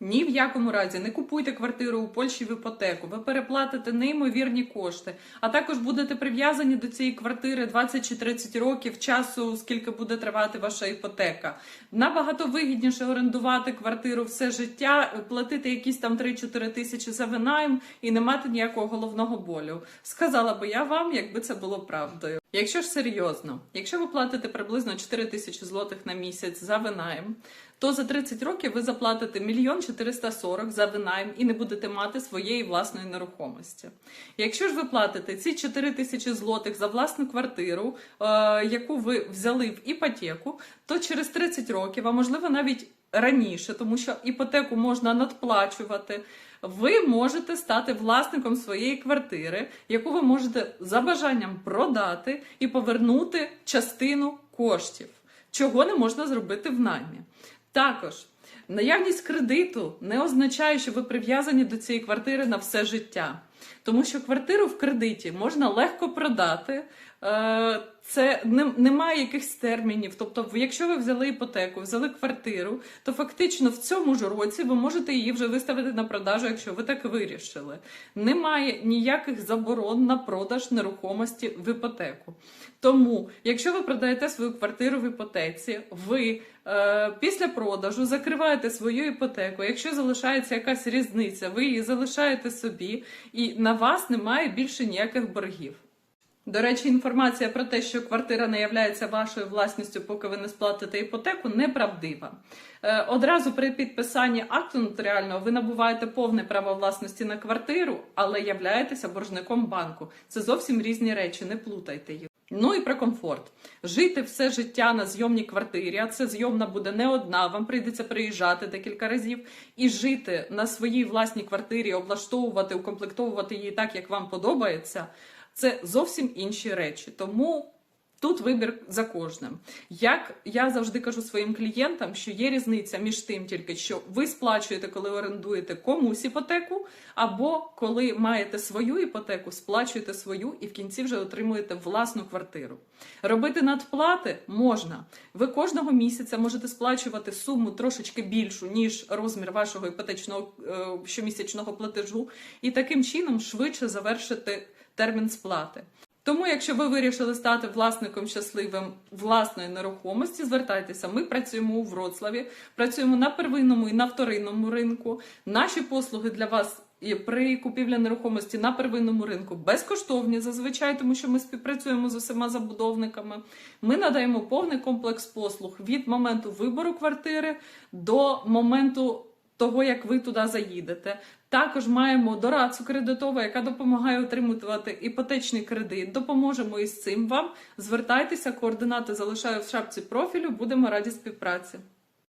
Ні в якому разі не купуйте квартиру у Польщі в іпотеку. Ви переплатите неймовірні кошти, а також будете прив'язані до цієї квартири 20 чи 30 років часу, скільки буде тривати ваша іпотека. Набагато вигідніше орендувати квартиру все життя, платити якісь там 3-4 тисячі за винайм і не мати ніякого головного болю. Сказала би я вам, якби це було правдою. Якщо ж серйозно, якщо ви платите приблизно 4 тисячі злотих на місяць за винайм, то за 30 років ви заплатите мільйон 440 за винайм і не будете мати своєї власної нерухомості. Якщо ж ви платите ці 4 тисячі злотих за власну квартиру, е, яку ви взяли в іпотеку, то через 30 років, а можливо навіть раніше, тому що іпотеку можна надплачувати. Ви можете стати власником своєї квартири, яку ви можете за бажанням продати і повернути частину коштів, чого не можна зробити в наймі. Також наявність кредиту не означає, що ви прив'язані до цієї квартири на все життя. Тому що квартиру в кредиті можна легко продати. е, Це немає якихось термінів. Тобто, якщо ви взяли іпотеку, взяли квартиру, то фактично в цьому ж році ви можете її вже виставити на продажу, якщо ви так вирішили. Немає ніяких заборон на продаж нерухомості в іпотеку. Тому, якщо ви продаєте свою квартиру в іпотеці, ви е, після продажу закриваєте свою іпотеку. Якщо залишається якась різниця, ви її залишаєте собі, і на вас немає більше ніяких боргів. До речі, інформація про те, що квартира не являється вашою власністю, поки ви не сплатите іпотеку, неправдива. Е, Одразу при підписанні акту нотаріального ви набуваєте повне право власності на квартиру, але являєтеся боржником банку. Це зовсім різні речі, не плутайте їх. Ну і про комфорт. Жити все життя на зйомній квартирі, а це зйомна буде не одна, вам прийдеться приїжджати декілька разів і жити на своїй власній квартирі, облаштовувати, укомплектовувати її так, як вам подобається. Це зовсім інші речі. Тому тут вибір за кожним. Як я завжди кажу своїм клієнтам, що є різниця між тим, тільки що ви сплачуєте, коли орендуєте комусь іпотеку, або коли маєте свою іпотеку, сплачуєте свою і в кінці вже отримуєте власну квартиру. Робити надплати можна. Ви кожного місяця можете сплачувати суму трошечки більшу, ніж розмір вашого іпотечного е, щомісячного платежу, і таким чином швидше завершити термін сплати. Тому, якщо ви вирішили стати власником щасливим власної нерухомості, звертайтеся. Ми працюємо у Вроцлаві, працюємо на первинному і на вторинному ринку. Наші послуги для вас при купівлі нерухомості на первинному ринку безкоштовні зазвичай, тому що ми співпрацюємо з усіма забудовниками. Ми надаємо повний комплекс послуг від моменту вибору квартири до моменту. Того, як ви туди заїдете, також маємо дорадцю кредитову, яка допомагає отримувати іпотечний кредит. Допоможемо із цим вам. Звертайтеся, координати залишаю в шапці профілю. Будемо раді співпраці.